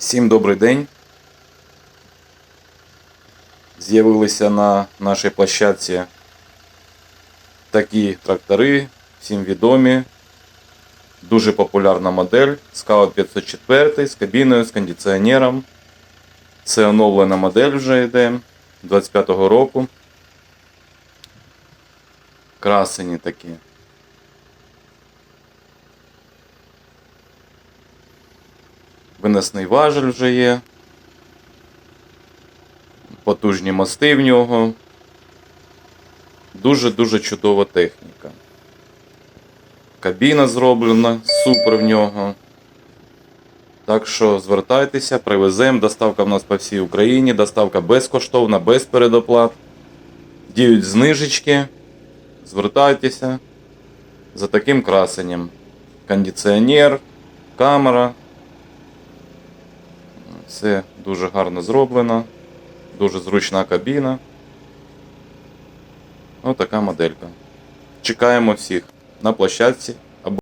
Всім добрий день. З'явилися на нашій площадці такі трактори, всім відомі. Дуже популярна модель Scout 504 з кабіною, з кондиціонером. Це оновлена модель вже йде 25-го року. Красені такі. Винесний важель вже є. Потужні мости в нього. Дуже-дуже чудова техніка. Кабіна зроблена, супер в нього. Так що звертайтеся, привеземо. Доставка в нас по всій Україні, доставка безкоштовна, без передоплат. Діють знижечки. Звертайтеся за таким красенням. Кондиціонер, камера. Все дуже гарно зроблено. Дуже зручна кабіна. Отака моделька. Чекаємо всіх на площадці